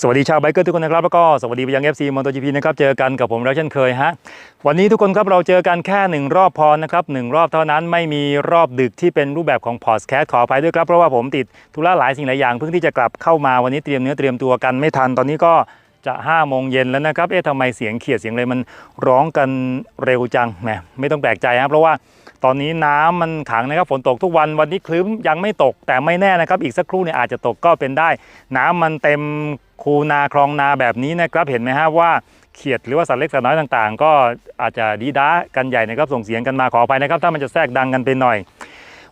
สวัสดีชาวไบเกอร์ทุกคนนะครับแล้วก็สวัสดีไปยัง FC m o t o GP นะครับเจอกันกับผมแล้วเช่นเคยฮะวันนี้ทุกคนครับเราเจอกันแค่หนึ่งรอบพอนะครับหนึ่งรอบเท่านั้นไม่มีรอบดึกที่เป็นรูปแบบของพอดแคสต์ขออภัยด้วยครับเพราะว่าผมติดธุระหลายสิ่งหลายอย่างเพิ่งที่จะกลับเข้ามาวันนี้เตรียมเนื้อเตรียมตัวกันไม่ทันตอนนี้ก็จะ5้าโมงเย็นแล้วนะครับเอ๊ะทำไมเสียงเขียดเสียงอะไรมันร้องกันเร็วจังแหมไม่ต้องแปลกใจครับเพราะว่าตอนนี้น้ำมันขังนะครับฝนตกทุกวันวันนี้คลึ้มยังไม่ตกแต่ไม่แน่นะครับ อีกสักครู่เนี่ยอาจจะตกก็เป็นได้ น้ำมันเต็ม คูนาคลองนาแบบนี้นะครับเห็นไหมฮะว่าเขียดหรือว่าสัตว์เล็กสัตว์น้อยต่างๆ ก็อาจจะดีด้ากันใหญ่นะครับส่งเสียงกันมาขออภัยนะครับ ถ้ามันจะแทรกดังกันไปหน่อย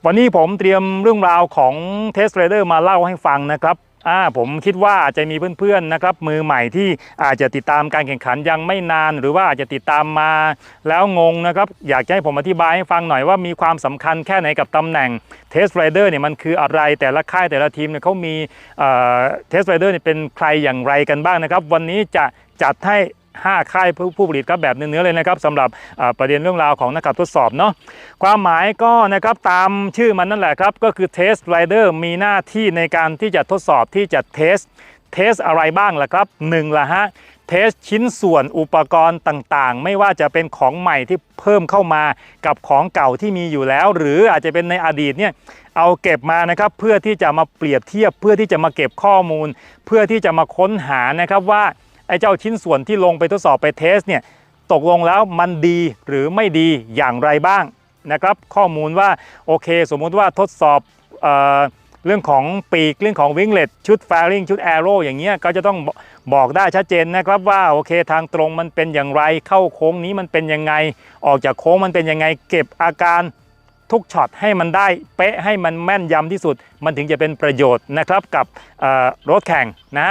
วันนี้ผมเตรียมเรื่องราวของเทสเลเดอร์มาเล่าให้ฟังนะครับ อ่าผมคิดว่าอาจจะมีเพื่อนๆนะครับมือใหม่ที่อาจจะติดตามการแข่งขันยังไม่นาน หรือว่าอาจจะติดตามมาแล้วงงนะครับอยากให้ผมอธิบายให้ฟังหน่อยว่ามีความสำคัญแค่ไหนกับตำแหน่งเทสไรเดอร์เนี่ยมันคืออะไรแต่ละค่ายแต่ละทีมเนี่ยเขามีเทสไรเดอร์เนี่ยเป็นใครอย่างไรกันบ้างนะครับ วันนี้จะจัดให้ 5 ค่ายผู้ผลิตครับแบบเนื้อๆเลยนะครับสำหรับประเด็นเรื่องราวของนักขับทดสอบเนาะความหมายก็นะครับตามชื่อมันนั่นแหละครับ ก็คือ Test Rider มีหน้าที่ในการที่จะทดสอบที่จะเทสเทสอะไรบ้างล่ะครับหนึ่งละฮะเทสชิ้นส่วนอุปกรณ์ต่างๆ ไม่ว่าจะเป็นของใหม่ที่เพิ่มเข้ามากับของเก่าที่มีอยู่แล้ว หรืออาจจะเป็นในอดีตเนี่ยเอาเก็บมานะครับเพื่อที่จะมาเปรียบเทียบเพื่อที่จะมาเก็บข้อมูล เพื่อที่จะมาค้นหานะครับว่า ไอ้เจ้าชิ้นส่วนที่ลงไปทดสอบไปเทสเนี่ยตกลงแล้วมันดีหรือไม่ดีอย่างไรบ้างนะครับข้อมูลว่าโอเค สมมุติว่าทดสอบเออเรื่องของปีกเรื่องของวิงเลตชุดแฟริงชุดแอโร่อย่างเงี้ยก็จะต้องบอกได้ชัดเจนนะครับว่าโอเคทางตรงมันเป็นอย่างไรเข้าโค้งนี้มันเป็นยังไง ออกจากโค้งมันเป็นยังไง เก็บอาการทุกช็อตให้มันได้เป๊ะให้มันแม่นยำที่สุด มันถึงจะเป็นประโยชน์นะครับกับรถแข่งนะ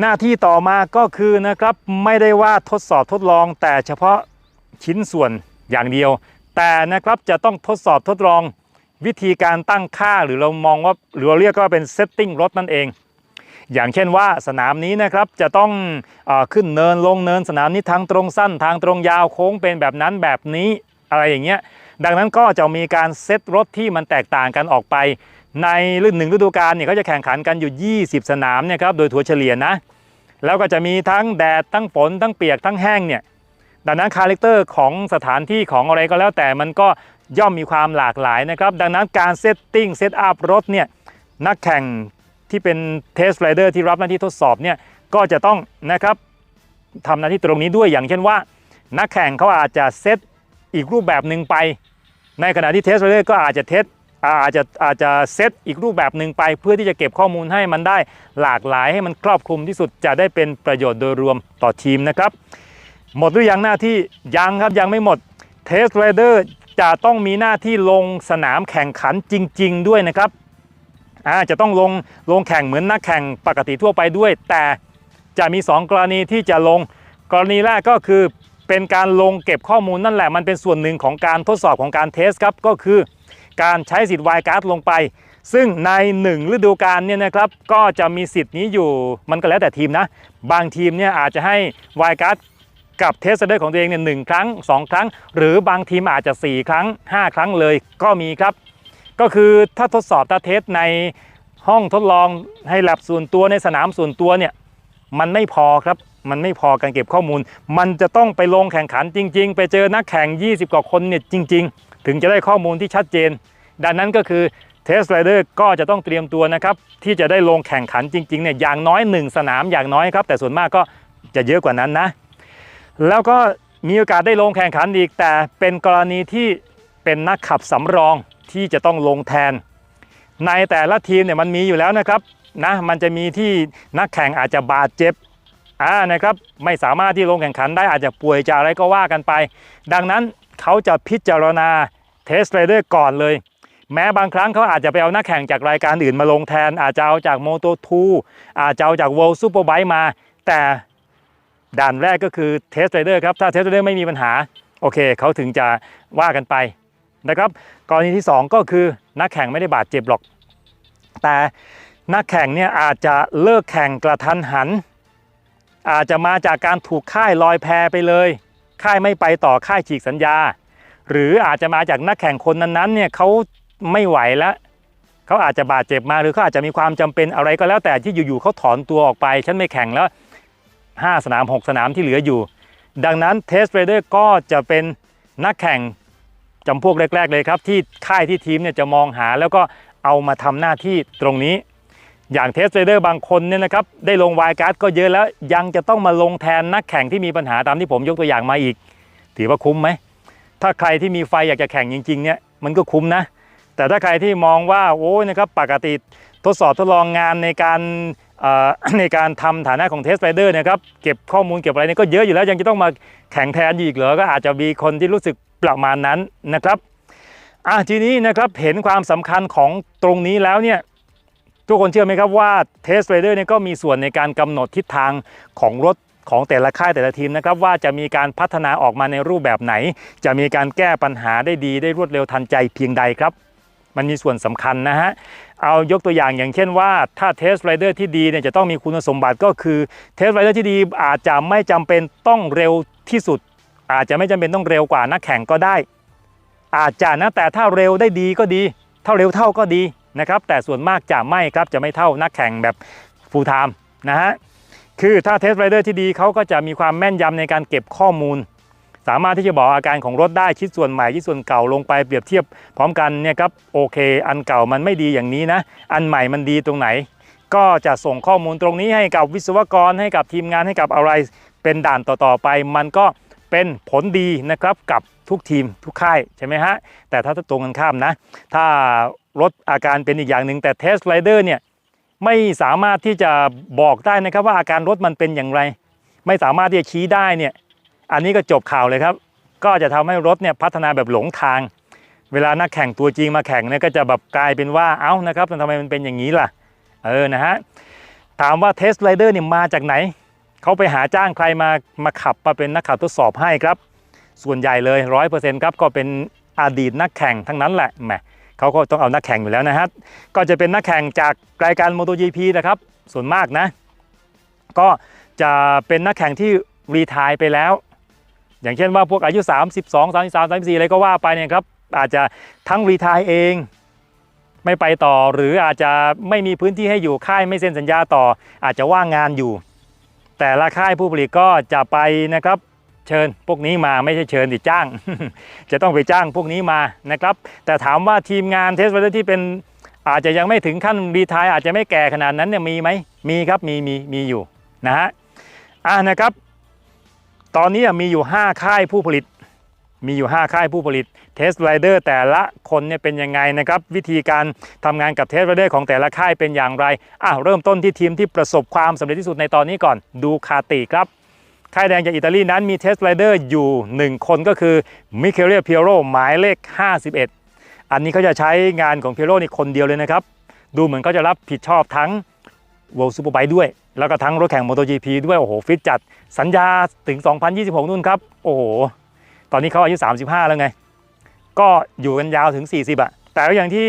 หน้าที่ต่อมาก็คือนะครับไม่ได้ว่าทดสอบทดลองแต่เฉพาะชิ้นส่วนอย่างเดียว แต่นะครับจะต้องทดสอบทดลองวิธีการตั้งค่าหรือเรามองว่าหรือเราเรียกว่าเป็นเซตติ้งรถนั่นเอง อย่างเช่นว่าสนามนี้นะครับจะต้องอขึ้นเนินลงเนินสนามนี้ทางตรงสั้นทางตรงยาวโค้งเป็นแบบนั้นแบบนี้อะไรอย่างเงี้ยดังนั้นก็จะมีการเซตรถที่มันแตกต่างกันออกไป ในฤดูหนึ่งฤดูกาลเนี่ยก็จะแข่งขันกันอยู่ 20 สนามเนี่ยครับโดยถัวเฉลี่ยนะ แล้วก็จะมีทั้งแดดทั้งฝนทั้งเปียกทั้งแห้งเนี่ยดังนั้นคาแรคเตอร์ของสถานที่ของอะไรก็แล้วแต่มันก็ย่อมมีความหลากหลายนะครับ ดังนั้นการเซตติ้งเซตอัพรถเนี่ยนักแข่งที่เป็นเทสไรเดอร์ที่รับหน้าที่ทดสอบเนี่ยก็จะต้องนะครับทำหน้าที่ตรงนี้ด้วยอย่างเช่นว่า นักแข่งเขาอาจจะเซตอีกรูปแบบหนึ่งไป ในขณะที่เทสไรเดอร์ก็อาจจะเทส อาจจะอาจจะเซตอีกรูปแบบหนึ่งไปเพื่อที่จะเก็บข้อมูลให้มันได้หลากหลายให้มันครอบคลุมที่สุดจะได้เป็นประโยชน์โดยรวมต่อทีมนะครับ หมดหรือยังหน้าที่ยังครับยังไม่หมดเทสไรเดอร์จะต้องมีหน้าที่ลงสนามแข่งขันจริง ๆ ด้วยนะครับอาจะต้องลงลงแข่งเหมือนนักแข่งปกติทั่วไปด้วย แต่จะมี 2 กรณีที่จะลง กรณีแรกก็คือเป็นการลงเก็บข้อมูลนั่นแหละมันเป็นส่วนหนึ่งของการทดสอบของการเทสครับก็คือ การใช้สิทธิ์วายการ์ดลงไป ซึ่งใน 1 ฤดูกาลเนี่ยนะครับก็จะมีสิทธิ์นี้อยู่มันก็แล้วแต่ทีมนะ บางทีมเนี่ยอาจจะให้วายการ์ดกับเทสเดอร์ของตัวเองเนี่ยหนึ่งครั้ง 2 ครั้ง หรือบางทีมอาจจะ 4 ครั้ง 5 ครั้งเลยก็มีครับ ก็คือถ้าทดสอบถ้าเทสในห้องทดลองให้แลบส่วนตัวในสนามส่วนตัวเนี่ยมันไม่พอครับมันไม่พอการเก็บข้อมูล มันจะต้องไปลงแข่งขันจริง ๆ ไปเจอนักแข่ง 20 กว่าคนเนี่ยจริง ๆ ถึงจะได้ข้อมูลที่ชัดเจน ดังนั้นก็คือเทสไรเดอร์ก็จะต้องเตรียมตัวนะครับ ที่จะได้ลงแข่งขันจริงๆเนี่ยอย่างน้อย 1 สนามอย่างน้อยครับ แต่ส่วนมากก็จะเยอะกว่านั้นนะ แล้วก็มีโอกาสได้ลงแข่งขันอีก แต่เป็นกรณีที่เป็นนักขับสำรองที่จะต้องลงแทน ในแต่ละทีมเนี่ยมันมีอยู่แล้วนะครับนะมันจะมีที่นักแข่งอาจจะบาดเจ็บอ่านะครับไม่สามารถที่ลงแข่งขันได้อาจจะป่วยจากอะไรก็ว่ากันไป ดังนั้น เขาจะพิจารณาเทสไรเดอร์ก่อนเลย แม้บางครั้งเขาอาจจะไปเอานักแข่งจากรายการอื่นมาลงแทน อาจจะเอาจาก Moto 2อาจจะเอาจาก World Superbike มา แต่ด่านแรกก็คือเทสไรเดอร์ครับ ถ้าเทสไรเดอร์ไม่มีปัญหา โอเค เขาถึงจะว่ากันไปนะครับ กรณีที่ 2 ก็คือนักแข่งไม่ได้บาดเจ็บหรอก แต่นักแข่งเนี่ยอาจจะเลิกแข่งกระทันหัน อาจจะมาจากการถูกค่ายลอยแพไปเลย ค่ายไม่ไปต่อค่ายฉีกสัญญา หรืออาจจะมาจากนักแข่งคนนั้นๆเนี่ยเขาไม่ไหวแล้วเขาอาจจะบาดเจ็บมาหรือเขาอาจจะมีความจำเป็นอะไรก็แล้วแต่ที่อยู่ๆเขาถอนตัวออกไป ฉันไม่แข่งแล้ว 5 สนาม 6 สนามที่เหลืออยู่ ดังนั้นเทสเ r เดอร์ก็จะเป็นนักแข่งจำพวกแรก ๆ เลยครับ ที่ค่ายที่ทีมเนี่ยจะมองหาแล้วก็เอามาทำหน้าที่ตรงนี้ อย่างเทสเ r เดอร์บางคนเนี่ยนะครับได้ลงวายการ์ดก็เยอะแล้วยังจะต้องมาลงแทนนักแข่งที่มีปัญหาตามที่ผมยกตัวอย่างมาอีก ถือว่าคุ้มไหม ถ้าใครที่มีไฟอยากจะแข่งจริงๆเนี่ยมันก็คุ้มนะ แต่ถ้าใครที่มองว่าโอ้ยนะครับปกติทดสอบทดลองงานในการในการทำฐานะของเทสไรเดอร์นะครับเก็บข้อมูลเก็บอะไรเนี่ยก็เยอะอยู่แล้วยังจะต้องมาแข่งแทนอีกเหรอก็อาจจะมีคนที่รู้สึกประมาณนั้นนะครับอะทีนี้นะครับเห็นความสำคัญของตรงนี้แล้วเนี่ย ทุกคนเชื่อไหมครับว่าเทสไรเดอร์เนี่ยก็มีส่วนในการกำหนดทิศทางของรถของแต่ละค่ายแต่ละทีมนะครับว่าจะมีการพัฒนาออกมาในรูปแบบไหน จะมีการแก้ปัญหาได้ดีได้รวดเร็วทันใจเพียงใดครับ มันมีส่วนสำคัญนะฮะเอายกตัวอย่างอย่างเช่นว่าถ้าเทสไรเดอร์ที่ดีเนี่ยจะต้องมีคุณสมบัติก็คือเทสไรเดอร์ที่ดีอาจจะไม่จำเป็นต้องเร็วที่สุด อาจจะไม่จำเป็นต้องเร็วกว่านักแข่งก็ได้ อาจจะนะแต่ถ้าเร็วได้ดีก็ดี เท่าเร็วเท่าก็ดี นะครับแต่ส่วนมากจะไม่ครับจะไม่เท่านักแข่งแบบฟูลไทม์นะฮะคือถ้าเทสไรเดอร์ที่ดีเขาก็จะมีความแม่นยำในการเก็บข้อมูล สามารถที่จะบอกอาการของรถได้ชิ้นส่วนใหม่ชิ้นส่วนเก่าลงไปเปรียบเทียบ พร้อมกันเนี่ยครับโอเค อันเก่ามันไม่ดีอย่างนี้นะ อันใหม่มันดีตรงไหน ก็จะส่งข้อมูลตรงนี้ให้กับวิศวกรให้กับทีมงานให้กับอะไรเป็นด่านต่อๆไป มันก็เป็นผลดีนะครับกับทุกทีมทุกค่ายใช่ไหมฮะแต่ถ้าตรงกันข้ามนะ ถ้า รถอาการเป็นอีกอย่างหนึ่งแต่เทสไรเดอร์เนี่ยไม่สามารถที่จะบอกได้นะครับว่าอาการรถมันเป็นอย่างไร ไม่สามารถที่จะชี้ได้เนี่ยอันนี้ก็จบข่าวเลยครับ ก็จะทำให้รถเนี่ยพัฒนาแบบหลงทาง เวลานักแข่งตัวจริงมาแข่งเนี่ยก็จะแบบกลายเป็นว่าเอ้านะครับทำไมมันเป็นอย่างนี้ล่ะเออนะฮะถามว่าเทสไรเดอร์เนี่ยมาจากไหนเขาไปหาจ้างใครมามาขับมาเป็นนักขับทดสอบให้ครับ ส่วนใหญ่เลยร้อยเปอร์เซ็นต์ครับก็เป็นอดีตนักแข่งทั้งนั้นแหละแหม เขาก็ต้องเอานักแข่งอยู่แล้วนะฮะก็จะเป็นนักแข่งจากรายการ MotoGP นะครับ ส่วนมากนะ ก็จะเป็นนักแข่งที่รีทายไปแล้ว อย่างเช่นว่าพวกอายุ 32 33 34อะไรก็ว่าไปเนี่ยครับอาจจะทั้งรีทายเองไม่ไปต่อหรืออาจจะไม่มีพื้นที่ให้อยู่ค่ายไม่เซ็นสัญญาต่อ อาจจะว่างงานอยู่ แต่ละค่ายผู้ผลิตก็จะไปนะครับ เชิญพวกนี้มาไม่ใช่เชิญดิจ้าง จะต้องไปจ้างพวกนี้มานะครับ แต่ถามว่าทีมงานเทสเวอร์ที่เป็นอาจจะยังไม่ถึงขั้นรีทายอาจจะไม่แก่ขนาดนั้นเนี่ยมีไหมมีครับมีมีมีอยู่นะฮะอ่านะครับ ตอนนี้มีอยู่ 5 ค่ายผู้ผลิต มีอยู่ 5 ค่ายผู้ผลิตเทสไรเดอร์แต่ละคนเนี่ยเป็นยังไงนะครับ วิธีการทำงานกับเทสไรเดอร์ของแต่ละค่ายเป็นอย่างไรอะเริ่มต้นที่ทีมที่ประสบความสำเร็จที่สุดในตอนนี้ก่อนดูคาติครับ ค่ายแดงจากอิตาลีนั้นมีเทสไรเดอร์อยู่ 1 คนก็คือมิเคเลียเพียโรหมายเลข 51 อันนี้เขาจะใช้งานของเพียโรนี่คนเดียวเลยนะครับ ดูเหมือนเขาจะรับผิดชอบทั้ง World Superbike ด้วย แล้วก็ทั้งรถแข่ง MotoGP ด้วย โอ้โห ฟิตจัดสัญญาถึง 2026 นู่นครับ โอ้โห ตอนนี้เขาอายุ 35 แล้วไง ก็อยู่กันยาวถึง 40อะแต่ก็อย่างที่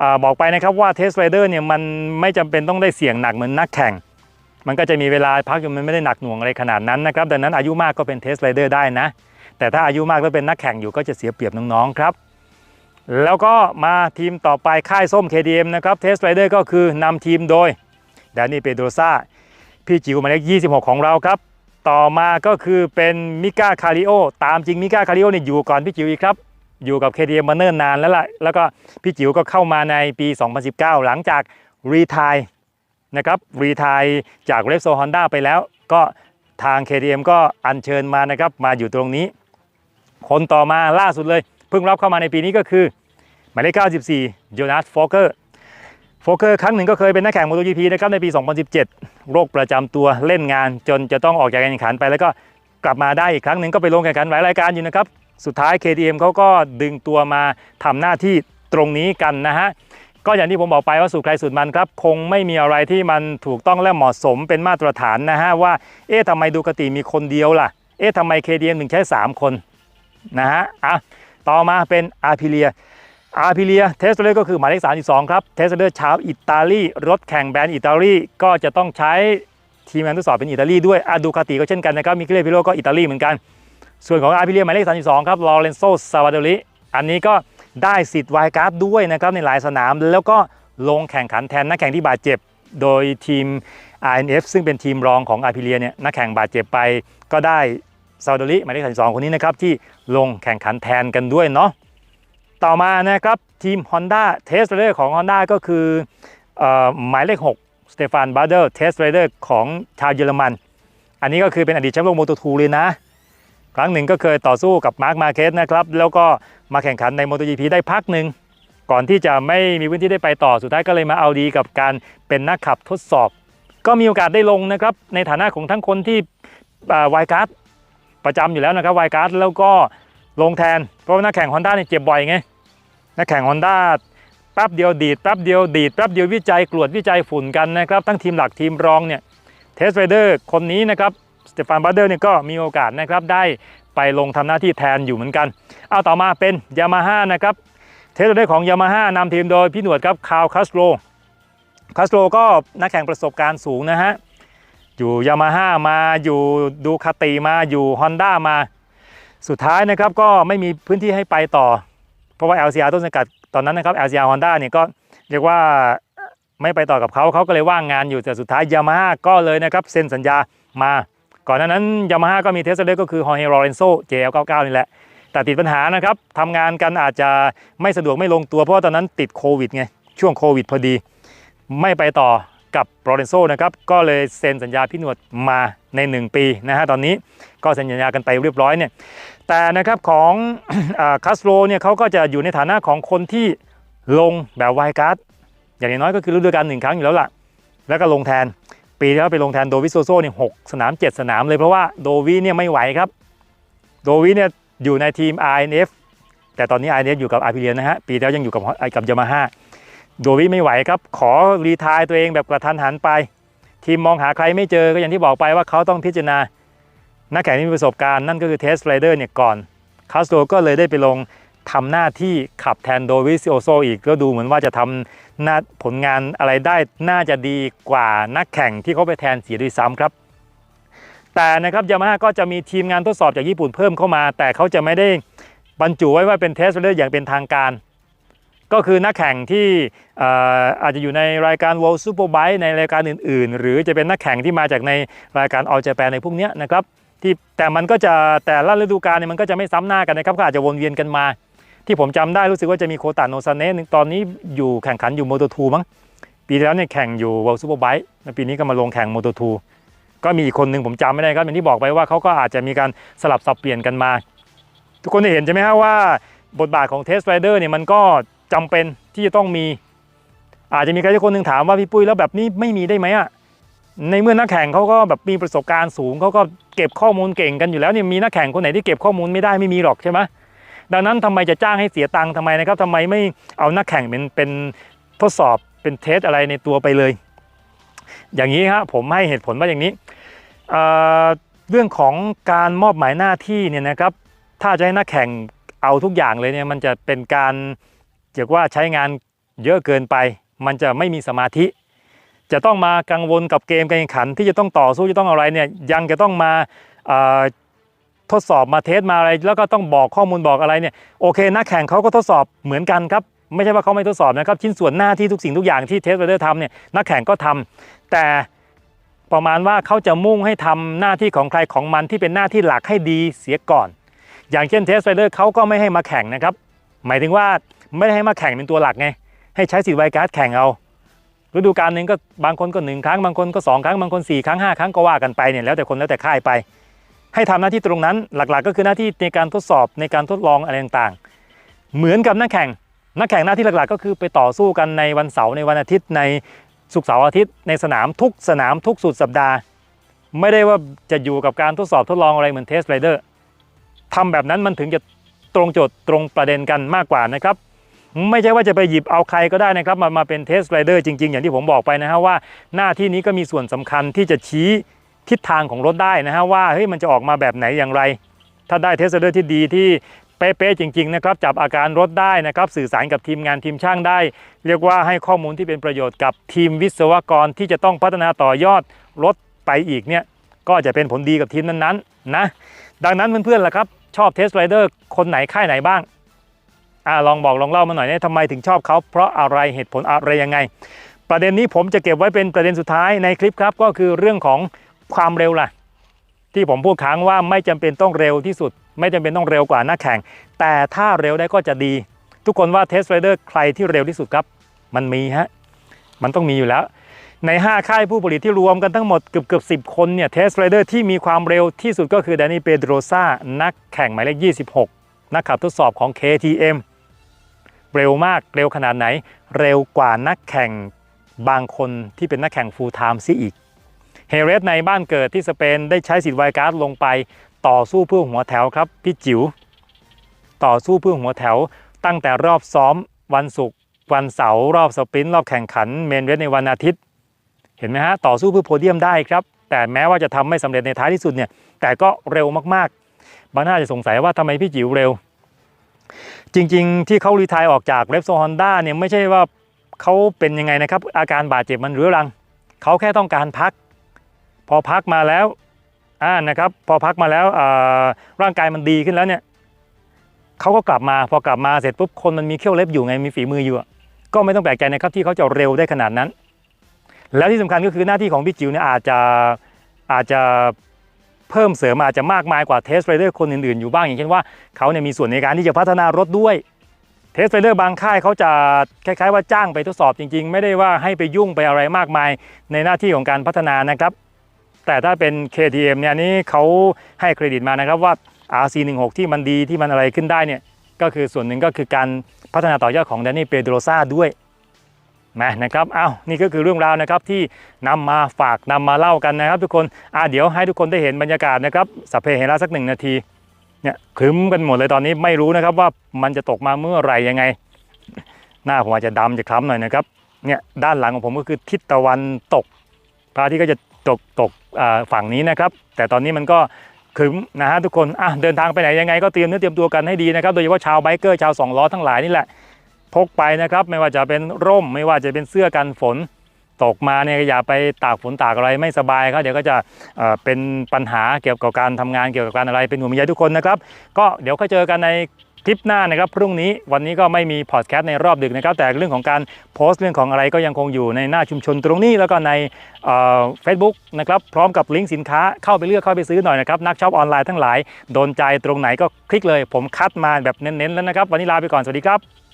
อบอกไปนะครับว่าเทสไรเดอร์เนี่ยมันไม่จำเป็นต้องได้เสี่ยงหนักเหมือนนักแข่ง มันก็จะมีเวลาพักจนมันไม่ได้หนักหน่วงอะไรขนาดนั้นนะครับดังนั้นอายุมากก็เป็นเทสไรเดอร์ได้นะ แต่ถ้าอายุมากแล้วเป็นนักแข่งอยู่ก็จะเสียเปรียบน้องๆครับ แล้วก็มาทีมต่อไปค่ายส้ม KDM นะครับเทสไรเดอร์ก็คือนำทีมโดยแดานี่เปโดรซาพี่จิ๋วหมายเลข26 ของเราครับ ต่อมาก็คือเป็นมิก้าคาริโอตามจริงมิก้าคาริโอเนี่ยอยู่ก่อนพี่จิ๋วอีกครับอยู่กับ KTM มาเนิ่นนานแล้วล่ะแล้วก็พี่จิ๋วก็เข้ามาในปี 2019 หลังจากรีทาย นะครับรีทายจากเร p โซฮอนด้าไปแล้ว ก็ทาง KTM ก็อัญเชิญมานะครับมาอยู่ตรงนี้ คนต่อมาล่าสุดเลยเพิ่งรับเข้ามาในปีนี้ก็คือหมายเลข94โจนาสฟเกอร์โฟเกอร์ครั้งหนึ่งก็เคยเป็นนักแข่ง MotoGP นะครับในปี 2017 โรคประจำตัวเล่นงานจนจะต้องออกจากการแข่งขันไปแล้วก็กลับมาได้อีกครั้งหนึ่งก็ไปลงแข่งขันหลายรายการอยู่นะครับ สุดท้าย KTM เขาก็ดึงตัวมาทำหน้าที่ตรงนี้กันนะฮะ ก็อย่างที่ผมบอกไปว่าสูตรใครสูตรมันครับ คงไม่มีอะไรที่มันถูกต้องและเหมาะสมเป็นมาตรฐานนะฮะว่าเอ๊ะทำไมดูกติมีคนเดียวล่ะ เอ๊ะทำไม KTM ถึงใช้ 3 คนนะฮะอะต่อมาเป็นอาพิเลียอาร์พิเลียเทสเลอร์ก็คือหมายเลข32 ครับเทสเลอร์ชาวอิตาลีรถแข่งแบรนด์อิตาลีก็จะต้องใช้ทีมงานทดสอบเป็นอิตาลีด้วยอาดูคาติก็เช่นกันนะครับมิเคเลพิโลก็อิตาลีเหมือนกัน ส่วนของอาร์พิเลียหมายเลข32 ครับลอเรนโซซาวาโดริอันนี้ก็ ได้สิทธิ์ไวการ์ดด้วยนะครับในหลายสนาม แล้วก็ลงแข่งขันแทนนักแข่งที่บาดเจ็บ โดยทีม RNF ซึ่งเป็นทีมรองของอาพิเลียเนี่ยนักแข่งบาดเจ็บไป ก็ได้ซาโดริหมายเลข32คนนี้นะครับที่ลงแข่งขันแทนกันด้วยเนาะต่อมานะครับทีม Honda t e s t r a d e r ของ Honda ก็คืออหมายเลข6สเตฟานบาร์เดอร์เทสเรเดอร์ของชาวเยอรมัน อันนี้ก็คือเป็นอดีตแชมป์โลกโมโตทูเลยนะ ครั้งหนึ่งก็เคยต่อสู้กับมาร์คมาเคสนะครับ แล้วก็มาแข่งขันใน MotoGP ได้พักหนึ่งก่อนที่จะไม่มีพื้นที่ได้ไปต่อสุดท้ายก็เลยมาเอาดีกับการเป็นนักขับทดสอบ ก็มีโอกาสได้ลงนะครับ ในฐานะของทั้งคนที่วายการ์ดประจำอยู่แล้วนะครับวายการ์ดแล้วก็ลงแทน เพราะว่านักแข่ง Honda เนี่ยเจ็บบ่อยไงนักแข่ง Honda แป๊บเดียวดีดแป๊บเดียวดีดแป๊บเดียววิจัยกรวดวิจัยฝุ่นกันนะครับ ทั้งทีมหลักทีมรองเนี่ยเทสไรเดอร์คนนี้นะครับ เตฟานบาร์เดอร์เนี่ยก็มีโอกาสนะครับได้ไปลงทำหน้าที่แทนอยู่เหมือนกัน เอาต่อมาเป็นยามาฮ่านะครับเทสไรเดอร์ของยามาฮ่านำทีมโดยพี่หนวดครับคาร์ลคัสโตรคัสโตรก็นักแข่งประสบการณ์สูงนะฮะอยู่ยามาฮ่ามาอยู่ดูคาติมาอยู่ Honda มาสุดท้ายนะครับก็ไม่มีพื้นที่ให้ไปต่อ เพราะว่า LCR ต้นสังกัดตอนนั้นนะครับ LCR Honda เนี่ยก็เรียกว่าไม่ไปต่อกับเขาเขาก็เลยว่างงานอยู่แต่สุดท้ายยามาฮ่าก็เลยนะครับเซ็นสัญญามา ก่อนหน้านั้นยามาฮ่าก็มีเทสเดอร์ก็คือฮอร์เฮโรเรนโซ JL99 นี่แหละ แต่ติดปัญหานะครับทำงานกันอาจจะไม่สะดวกไม่ลงตัวเพราะาตอนนั้นติดโควิดไง ช่วงโควิดพอดี ไม่ไปต่อกับโรเรนโซนะครับ ก็เลยเซ็นสัญญาพี่หนวดมาใน 1 ปีนะฮะตอนนี้ก็เซ็นสัญญากันไปเรียบร้อยเนี่ยแต่นะครับของคัสโรเนี่ยเขาก็จะอยู่ในฐานะของคนที่ลงแบบไวการ์ดอย่างน้อยก็คือฤดูกาลหนึ่งครั้งอยู่แล้วล่ะ แล้วก็ลงแทน ปีที่แล้วไปลงแทนโดวิโซโซเนี่ยหกสนาม 7 สนามเลยเพราะว่าโดวิเนี่ยไม่ไหวครับ โดวิเนี่ยอยู่ในทีม RNF แต่ตอนนี้ RNF อยู่กับอาร์พิเลียนนะฮะ ปีแล้วยังอยู่กับกับยามาฮ่าโดวิไม่ไหวครับ ขอรีทายตัวเองแบบกระทันหันไป ทีมมองหาใครไม่เจอก็อย่างที่บอกไปว่าเขาต้องพิจารณา นักแข่งที่มีประสบการณ์นั่นก็คือเทสไรเดอร์เนี่ยก่อนคาสโตก็เลยได้ไปลงทำหน้าที่ขับแทนโดวิโอโซอีกก็ดูเหมือนว่าจะทำห น้าผลงานอะไรได้น่าจะดีกว่านักแข่งที่เขาไปแทนเสียด้วยซ้ำครับ แต่นะครับยามาฮ่าก็จะมีทีมงานทดสอบจากญี่ปุ่นเพิ่มเข้ามา แต่เขาจะไม่ได้บรรจุไว้ว่าเป็นเทสเดอร์อย่างเป็นทางการ ก็คือนักแข่งที่อาจจะอยู่ในรายการ World Superbike ในรายการอื่น ๆ หรือจะเป็นนักแข่งที่มาจากในรายการ All Japan ในพวกนี้นะครับที่แต่มันก็จะแต่ละฤดูกาลเนี่ยมันก็จะไม่ซ้ำหน้ากันนะครับก็อาจจะวนเวียนกันมา ที่ผมจำได้รู้สึกว่าจะมีโคตาโนซาเนะตอนนี้อยู่แข่งขันอยู่โมโตทูมั้งปีที่แล้วเนี่ยแข่งอยู่ World Superbike แล้วปีนี้ก็มาลงแข่งโมโตทูก็มีอีกคนหนึ่งผมจำไม่ได้ครับอย่างที่บอกไปว่าเขาก็อาจจะมีการสลับสับเปลี่ยนกันมา ทุกคนได้เห็นใช่ไหมครัว่า บทบาทของเทสไรเดอร์เนี่ยมันก็จำเป็นที่จะต้องมี อาจจะมีใครสักคนหนึ่งถามว่าพี่ปุ้ยแล้วแบบนี้ไม่มีได้ไหมอะในเมื่อนักแข่งเขาก็แบบมีประสบการณ์สูงเขาก็เก็บข้อมูลเก่งกันอยู่แล้วเนี่ยมีนักแข่งคนไหนที่เก็บข้อมูลไม่ได้ไม่มีหรอกใช่ไหม ดังนั้นทำไมจะจ้างให้เสียตังค์ทำไมนะครับทำไมไม่เอานักแข่งเป็นเป็นทดสอบเป็นเทสอะไรในตัวไปเลย อย่างนี้ครับผมให้เหตุผลว่าอย่างนี้เเรื่องของการมอบหมายหน้าที่เนี่ยนะครับ ถ้าจะให้นักแข่งเอาทุกอย่างเลยเนี่ยมันจะเป็นการเรียกว่าใช้งานเยอะเกินไป มันจะไม่มีสมาธิ จะต้องมากังวลกับเกมการแข่งขัน ที่จะต้องต่อสู้จะต้องอะไรเนี่ยยังจะต้องมา ทดสอบมาเทสมาอะไร แล้วก็ต้องบอกข้อมูลบอกอะไรเนี่ยโอเคนักแข่งเขาก็ทดสอบเหมือนกันครับไม่ใช่ว่าเขาไม่ทดสอบนะครับชิ้นส่วนหน้าที่ทุกสิ่งทุกอย่างที่เทสเดอร์ทำเนี่ยนักแข่งก็ทำแต่ประมาณว่าเขาจะมุ่งให้ทำหน้าที่ของใครของมันที่เป็นหน้าที่หลักให้ดีเสียก่อน อย่างเช่นเทสไรเดอร์เขาก็ไม่ให้มาแข่งนะครับหมายถึงว่าไม่ได้ให้มาแข่งเป็นตัวหลักไงให้ใช้สิทธิ์ไวการ์ดแข่งเอาฤดูกาลหนึ่งก็บางคนก็หนึ่งครั้งบางคนก็สองครั้งบางคนสี่ครั้งห้าครั้งก็ว่ากันไปเนี่ยแล้วแต่คนแล้วแต่ค่ายไป ให้ทำหน้าที่ตรงนั้นหลักๆ ก็คือหน้าที่ในการทดสอบในการทดลองอะไรต่างๆ เหมือนกับนักแข่ง นักแข่งหน้าที่หลักๆ ก็คือไปต่อสู้กันในวันเสาร์ในวันอาทิตย์ในศุกร์เสาร์อาทิตย์ในสนามทุกสนามทุกสุดสัปดาห์ ไม่ได้ว่าจะอยู่กับการทดสอบทดลองอะไรเหมือนเทสไรเดอร์ทำแบบนั้นมันถึงจะตรงโจทย์ตรงประเด็นกันมากกว่านะครับไม่ใช่ว่าจะไปหยิบเอาใครก็ได้นะครับมามาเป็นเทสไรเดอร์จริงๆ อย่างที่ผมบอกไปนะฮะว่าหน้าที่นี้ก็มีส่วนสำคัญที่จะชี้ ทิศทางของรถได้นะฮะว่าเฮ้ยมันจะออกมาแบบไหนอย่างไร ถ้าได้เทสเดอร์ที่ดีที่เป๊ะๆจริงๆนะครับจับอาการรถได้นะครับสื่อสารกับทีมงานทีมช่างได้ เรียกว่าให้ข้อมูลที่เป็นประโยชน์กับทีมวิศวกรที่จะต้องพัฒนาต่อยอดรถไปอีกเนี่ยก็จะเป็นผลดีกับทีมนั้นๆนะดังนั้นเพื่อนๆล่ะครับชอบเทสไรเดอร์คนไหนค่ายไหนบ้างอ่าลองบอกลองเล่ามาหน่อยนี่ยทำไมถึงชอบเขาเพราะอะไรเหตุผลอะไรยังไง ประเด็นนี้ผมจะเก็บไว้เป็นประเด็นสุดท้ายในคลิปครับก็คือเรื่องของ ความเร็วล่ะ ที่ผมพูดค้างว่าไม่จำเป็นต้องเร็วที่สุด ไม่จำเป็นต้องเร็วกว่านักแข่ง แต่ถ้าเร็วได้ก็จะดี ทุกคนว่าเทสไรเดอร์ใครที่เร็วที่สุดครับ มันมีฮะมันต้องมีอยู่แล้ว ใน 5 ค่ายผู้ผลิตที่รวมกันทั้งหมดเกือบเกือบสิคนเนี่ยเทสไรเดอร์ที่มีความเร็วที่สุดก็คือแดนนี่เปโดรซานักแข่งหมายเลข 26 นักขับทดสอบของ KTM เร็วมากเร็วขนาดไหน เร็วกว่านักแข่งบางคนที่เป็นนักแข่งฟูลไทม์ซิอีก เฮเรสในบ้านเกิดที่สเปนได้ใช้สิทธิ์ไวการ์ดลงไป ต่อสู้เพื่อหัวแถวครับพี่จิ๋วต่อสู้เพื่อหัวแถว ตั้งแต่รอบซ้อมวันศุกร์วันเสาร์รอบสปรินต์รอบแข่งขันเมนเวสในวันอาทิตย์ เห็นไหมฮะต่อสู้เพื่อโพเดียมได้ครับ แต่แม้ว่าจะทำไม่สำเร็จในท้ายที่สุดเนี่ยแต่ก็เร็วมากๆบางท่านอาจะสงสัยว่าทำไมพี่จิ๋วเร็ว จริงๆ ที่เขารีไทายออกจากเรปโซฮอนด้าเนี่ยไม่ใช่ว่าเขาเป็นยังไงนะครับอาการบาดเจ็บมันเรื้อรังเขาแค่ต้องการพัก พอพักมาแล้วอ่านะครับพอพักมาแล้วร่างกายมันดีขึ้นแล้วเนี่ยเขาก็กลับมาพอกลับมาเสร็จปุ๊บคนมันมีเขี้ยวเล็บอยู่ไงมีฝีมืออยู่ ก็ไม่ต้องแปลกใจนะครับที่เขาจะเร็วได้ขนาดนั้น แล้วที่สำคัญก็คือหน้าที่ของพี่จิ๋วเนี่ยอาจจะอาจจะเพิ่มเสริมอาจจะมากมายกว่าเทสไรเดอร์คนอื่นๆอยู่บ้างอย่างเช่นว่าเขาเนี่ยมีส่วนในการที่จะพัฒนารถด้วยเทสไรเดอร์บางค่ายเขาจะคล้าย ๆ ว่าจ้างไปทดสอบจริง ๆ ไม่ได้ว่าให้ไปยุ่งไปอะไรมากมายในหน้าที่ของการพัฒนานะครับ แต่ถ้าเป็น KTM เนี่ยนี้เขาให้เครดิตมานะครับว่า RC16 ที่มันดีที่มันอะไรขึ้นได้เนี่ยก็คือส่วนหนึ่งก็คือการพัฒนาต่อยอดของแดนนี่เปโดรซาด้วยนะนะครับอ้าวนี่ก็คือเรื่องราวนะครับที่นำมาฝากนำมาเล่ากันนะครับ ทุกคนอ่าเดี๋ยวให้ทุกคนได้เห็นบรรยากาศนะครับสัพเพเหระสักหนึ่งนาทีเนี่ยครึ้มกันหมดเลยตอนนี้ไม่รู้นะครับว่ามันจะตกมาเมื่อไหร่ยังไง หน้าผมอาจจะดำจะคล้ำหน่อยนะครับเนี่ยด้านหลังของผมก็คือทิศตะวันตกพระอาทิตย์ก็จะตกตก ฝั่งนี้นะครับ แต่ตอนนี้มันก็ครึ้มนะฮะทุกคนอะเดินทางไปไหนยังไงก็เตรียมเนื้อเตรียมตัวกันให้ดีนะครับ โดยเฉพาะชาวไบเกอร์ชาวสองล้อทั้งหลายนี่แหละ พกไปนะครับ ไม่ว่าจะเป็นร่ม ไม่ว่าจะเป็นเสื้อกันฝน ตกมาเนี่ยอย่าไปตากฝนตากอะไรไม่สบายครับเดี๋ยวก็จะเเป็นปัญหาเกี่ยวกับการทำงานเกี่ยวกับการอะไรเป็นห่วงใยทุกคนนะครับ ก็เดี๋ยวค่อยเจอกันใน คลิปหน้านะครับพรุ่งนี้วันนี้ก็ไม่มีพอดแคสต์ในรอบดึกนะครับแต่เรื่องของการโพสต์เรื่องของอะไรก็ยังคงอยู่ในหน้าชุมชนตรงนี้ แล้วก็ในเฟซบุ๊กนะครับพร้อมกับลิงก์สินค้าเข้าไปเลือกเข้าไปซื้อหน่อยนะครับนักช็อปออนไลน์ทั้งหลายโดนใจตรงไหนก็คลิกเลย ผมคัดมาแบบเน้นๆแล้วนะครับวันนี้ลาไปก่อนสวัสดีครับ